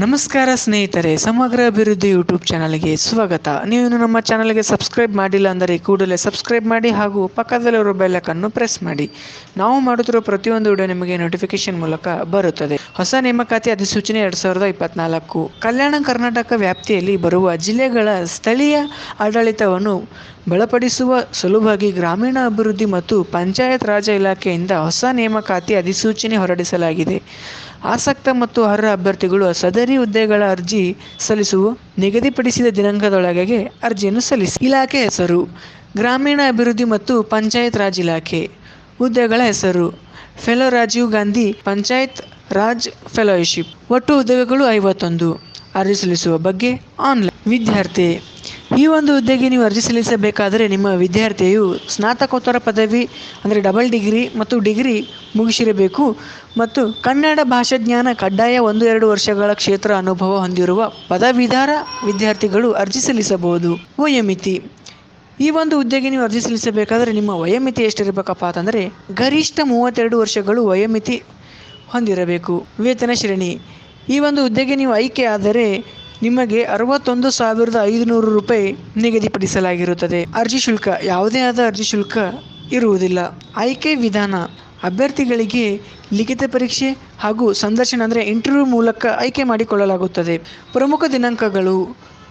ನಮಸ್ಕಾರ ಸ್ನೇಹಿತರೆ, ಸಮಗ್ರ ಅಭಿವೃದ್ಧಿ ಯೂಟ್ಯೂಬ್ ಚಾನಲ್ಗೆ ಸ್ವಾಗತ. ನೀವು ನಮ್ಮ ಚಾನಲ್ಗೆ ಸಬ್ಸ್ಕ್ರೈಬ್ ಮಾಡಿಲ್ಲ ಅಂದರೆ ಕೂಡಲೇ ಸಬ್ಸ್ಕ್ರೈಬ್ ಮಾಡಿ ಹಾಗೂ ಪಕ್ಕದಲ್ಲಿರುವ ಬೆಲ್ಲಕ್ಕನ್ನು ಪ್ರೆಸ್ ಮಾಡಿ. ನಾವು ಮಾಡುತ್ತಿರುವ ಪ್ರತಿಯೊಂದು ವಿಡಿಯೋ ನಿಮಗೆ ನೋಟಿಫಿಕೇಶನ್ ಮೂಲಕ ಬರುತ್ತದೆ. ಹೊಸ ನೇಮಕಾತಿ ಅಧಿಸೂಚನೆ ಎರಡ್ ಸಾವಿರದ ಇಪ್ಪತ್ನಾಲ್ಕು. ಕಲ್ಯಾಣ ಕರ್ನಾಟಕ ವ್ಯಾಪ್ತಿಯಲ್ಲಿ ಬರುವ ಜಿಲ್ಲೆಗಳ ಸ್ಥಳೀಯ ಆಡಳಿತವನ್ನು ಬಲಪಡಿಸುವ ಸಲುವಾಗಿ ಗ್ರಾಮೀಣ ಅಭಿವೃದ್ಧಿ ಮತ್ತು ಪಂಚಾಯತ್ ರಾಜ ಇಲಾಖೆಯಿಂದ ಹೊಸ ನೇಮಕಾತಿ ಅಧಿಸೂಚನೆ ಹೊರಡಿಸಲಾಗಿದೆ. ಆಸಕ್ತ ಮತ್ತು ಅರ್ಹ ಅಭ್ಯರ್ಥಿಗಳು ಸದರಿ ಹುದ್ದೆಗಳ ಅರ್ಜಿ ಸಲ್ಲಿಸುವ, ನಿಗದಿಪಡಿಸಿದ ದಿನಾಂಕದೊಳಗೆ ಅರ್ಜಿಯನ್ನು ಸಲ್ಲಿಸಿ. ಇಲಾಖೆ ಹೆಸರು ಗ್ರಾಮೀಣ ಅಭಿವೃದ್ಧಿ ಮತ್ತು ಪಂಚಾಯತ್ ರಾಜ್ ಇಲಾಖೆ. ಹುದ್ದೆಗಳ ಹೆಸರು, ಫೆಲೋ ರಾಜೀವ್ ಗಾಂಧಿ ಪಂಚಾಯತ್ ರಾಜ್ ಫೆಲೋಶಿಪ್. ಒಟ್ಟು ಹುದ್ದೆಗಳು ಐವತ್ತೊಂದು. ಅರ್ಜಿ ಸಲ್ಲಿಸುವ ಬಗ್ಗೆ ಆನ್ಲೈನ್. ವಿದ್ಯಾರ್ಥಿ, ಈ ಒಂದು ಹುದ್ದೆಗೆ ನೀವು ಅರ್ಜಿ ಸಲ್ಲಿಸಬೇಕಾದರೆ ನಿಮ್ಮ ವಿದ್ಯಾರ್ಥಿಯು ಸ್ನಾತಕೋತ್ತರ ಪದವಿ, ಅಂದರೆ ಡಬಲ್ ಡಿಗ್ರಿ ಮತ್ತು ಡಿಗ್ರಿ ಮುಗಿಸಿರಬೇಕು ಮತ್ತು ಕನ್ನಡ ಭಾಷಾ ಜ್ಞಾನ ಕಡ್ಡಾಯ ಒಂದು ಎರಡು ವರ್ಷಗಳ ಕ್ಷೇತ್ರ ಅನುಭವ ಹೊಂದಿರುವ ಪದವೀಧರ ವಿದ್ಯಾರ್ಥಿಗಳು ಅರ್ಜಿ ಸಲ್ಲಿಸಬಹುದು. ವಯೋಮಿತಿ. ಈ ಒಂದು ಹುದ್ದೆಗೆ ನೀವು ಅರ್ಜಿ ಸಲ್ಲಿಸಬೇಕಾದರೆ ನಿಮ್ಮ ವಯೋಮಿತಿ ಎಷ್ಟಿರಬೇಕಪ್ಪ ಅಂತಂದರೆ, ಗರಿಷ್ಠ ಮೂವತ್ತೆರಡು ವರ್ಷಗಳು ವಯೋಮಿತಿ ಹೊಂದಿರಬೇಕು. ವೇತನ ಶ್ರೇಣಿ. ಈ ಒಂದು ಹುದ್ದೆಗೆ ನೀವು ಆಯ್ಕೆ ಆದರೆ ನಿಮಗೆ ಅರವತ್ತೊಂದು ಸಾವಿರದ ಐದುನೂರು ರೂಪಾಯಿ ನಿಗದಿಪಡಿಸಲಾಗಿರುತ್ತದೆ. ಅರ್ಜಿ ಶುಲ್ಕ, ಯಾವುದೇ ಆದ ಅರ್ಜಿ ಶುಲ್ಕ ಇರುವುದಿಲ್ಲ. ಆಯ್ಕೆ ವಿಧಾನ. ಅಭ್ಯರ್ಥಿಗಳಿಗೆ ಲಿಖಿತ ಪರೀಕ್ಷೆ ಹಾಗೂ ಸಂದರ್ಶನ ಅಂದರೆ ಇಂಟರ್ವ್ಯೂ ಮೂಲಕ ಆಯ್ಕೆ ಮಾಡಿಕೊಳ್ಳಲಾಗುತ್ತದೆ. ಪ್ರಮುಖ ದಿನಾಂಕಗಳು.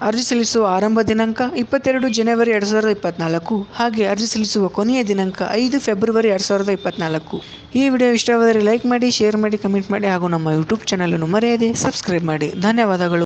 ಅರ್ಜಿ ಸಲ್ಲಿಸುವ ಆರಂಭ ದಿನಾಂಕ ಇಪ್ಪತ್ತೆರಡು ಜನವರಿ ಎರಡು ಸಾವಿರದ ಇಪ್ಪತ್ನಾಲ್ಕು ಹಾಗೆ ಅರ್ಜಿ ಸಲ್ಲಿಸುವ ಕೊನೆಯ ದಿನಾಂಕ ಐದು ಫೆಬ್ರವರಿ ಎರಡು ಸಾವಿರದ ಇಪ್ಪತ್ನಾಲ್ಕು. ಈ ವಿಡಿಯೋ ಇಷ್ಟವಾದರೆ ಲೈಕ್ ಮಾಡಿ, ಶೇರ್ ಮಾಡಿ, ಕಮೆಂಟ್ ಮಾಡಿ ಹಾಗೂ ನಮ್ಮ ಯೂಟ್ಯೂಬ್ ಚಾನಲನ್ನು ಮರೆಯದೆ ಸಬ್ಸ್ಕ್ರೈಬ್ ಮಾಡಿ. ಧನ್ಯವಾದಗಳು.